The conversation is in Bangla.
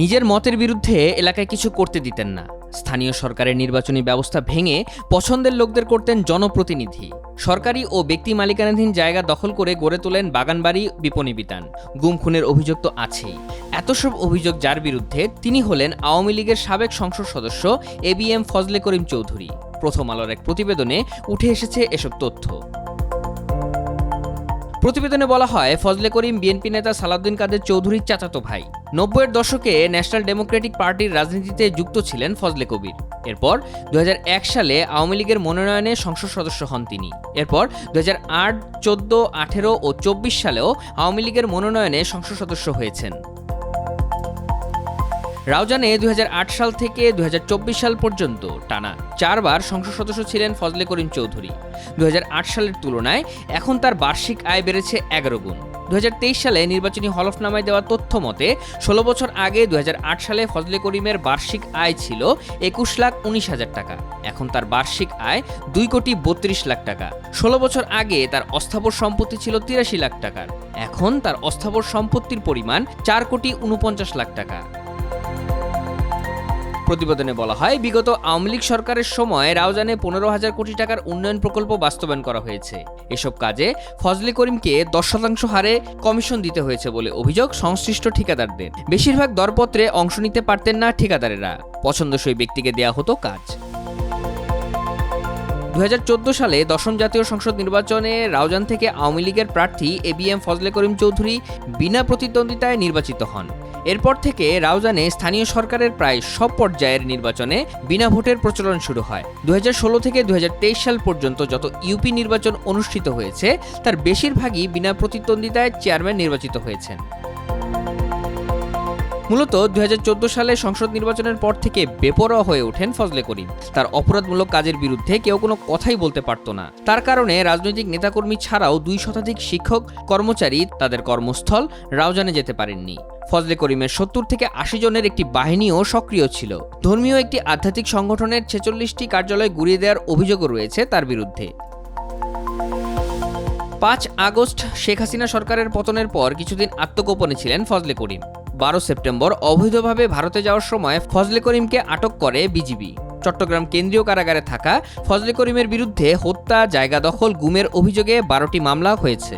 নিজের মতের বিরুদ্ধে এলাকায় কিছু করতে দিতেন না। স্থানীয় সরকারের নির্বাচনী ব্যবস্থা ভেঙে পছন্দের লোকদের করতেন জনপ্রতিনিধি। সরকারি ও ব্যক্তি মালিকানাধীন জায়গা দখল করে গড়ে তোলেন বাগানবাড়ি বিপণী বিতান। গুম খুনের অভিযোগ তো আছেই। এত সব অভিযোগ যার বিরুদ্ধে তিনি হলেন আওয়ামী লীগের সাবেক সংসদ সদস্য A B M Fazle Karim Chowdhury. প্রথম আলোর এক প্রতিবেদনে উঠে এসেছে এসব তথ্য। প্রতিবেদনে বলা হয়, ফজলে করিম বিএনপি নেতা সালাউদ্দিন কাদের চৌধুরীর চাচাতো ভাই। নব্বইয়ের দশকে ন্যাশনাল ডেমোক্রেটিক পার্টির রাজনীতিতে যুক্ত ছিলেন ফজলে কবির। এরপর দু হাজার এক সালে আওয়ামী লীগের মনোনয়নে সংসদ সদস্য হন তিনি। এরপর দু হাজার আট, চোদ্দ, আঠেরো ও চব্বিশ সালেও আওয়ামী লীগের মনোনয়নে সংসদ সদস্য হয়েছেন। রাউজানে দুই হাজার আট সাল থেকে দু হাজার চব্বিশ সাল পর্যন্ত টানা চারবার সংসদ সদস্য ছিলেন ফজলে করিম চৌধুরী। দুই হাজার আট সালের তুলনায় এখন তার বার্ষিক আয় বেড়েছে এগারো গুণ। দুই হাজার তেইশ সালে নির্বাচনী হলফনামায় দেওয়া তথ্য মতে, ষোলো বছর আগে দু হাজার আট সালে ফজলে করিমের বার্ষিক আয় ছিল একুশ লাখ উনিশ হাজার টাকা। এখন তার বার্ষিক আয় দুই কোটি বত্রিশ লাখ টাকা। ষোলো বছর আগে তার অস্থাবর সম্পত্তি ছিল তিরাশি লাখ টাকার। এখন তার অস্থাবর সম্পত্তির পরিমাণ চার কোটি উনপঞ্চাশ লাখ টাকা। প্রতিবেদনে বলা হয়, বিগত আওয়ামী লীগ সরকারের সময় রাউজানে পনেরো হাজার কোটি টাকার উন্নয়ন প্রকল্প বাস্তবায়ন করা হয়েছে। এসব কাজে ফজলে করিমকে দশ শতাংশ হারে কমিশন দিতে হয়েছে বলে অভিযোগ সংশ্লিষ্ট ঠিকাদারদের। বেশিরভাগ দরপত্রে অংশ নিতে পারতেন না ঠিকাদারেরা। পছন্দসই ব্যক্তিকে দেয়া হতো কাজ। দু হাজার চোদ্দ সালে দশম জাতীয় সংসদ নির্বাচনে রাউজান থেকে আওয়ামী লীগের প্রার্থী A B M Fazle Karim Chowdhury বিনা প্রতিদ্বন্দ্বিতায় নির্বাচিত হন। এরপর থেকে রাউজানে স্থানীয় সরকারের প্রায় সব পর্যায়ের নির্বাচনে বিনা ভোটের প্রচলন শুরু হয়। দুই হাজার ষোলো থেকে দু হাজার তেইশ সাল পর্যন্ত যত ইউপি নির্বাচন অনুষ্ঠিত হয়েছে, তার বেশিরভাগই বিনা প্রতিদ্বন্দ্বিতায় চেয়ারম্যান নির্বাচিত হয়েছেন। মূলত দুই হাজার চোদ্দ সালে সংসদ নির্বাচনের পর থেকে বেপরোয়া হয়ে ওঠেন ফজলে করিম। তার অপরাধমূলক কাজের বিরুদ্ধে কেউ কোনো কথাই বলতে পারতো না। তার কারণে রাজনৈতিক নেতাকর্মী ছাড়াও দুই শতাধিক শিক্ষক, কর্মচারী তাদের কর্মস্থল রাউজানে যেতে পারেননি। ফজলে করিমের সত্তর থেকে আশি জনের একটি বাহিনীও সক্রিয় ছিল। ধর্মীয় একটি আধ্যাত্মিক সংগঠনের ছেচল্লিশটি কার্যালয় গুড়িয়ে দেওয়ার অভিযোগও রয়েছে তার বিরুদ্ধে। পাঁচ আগস্ট শেখ হাসিনা সরকারের পতনের পর কিছুদিন আত্মগোপনে ছিলেন ফজলে করিম। বারো সেপ্টেম্বর অবৈধভাবে ভারতে যাওয়ার সময় ফজলে করিমকে আটক করে বিজিবি। চট্টগ্রাম কেন্দ্রীয় কারাগারে থাকা ফজলে করিমের বিরুদ্ধে হত্যা, জায়গা দখল, গুমের অভিযোগে বারোটি মামলা হয়েছে।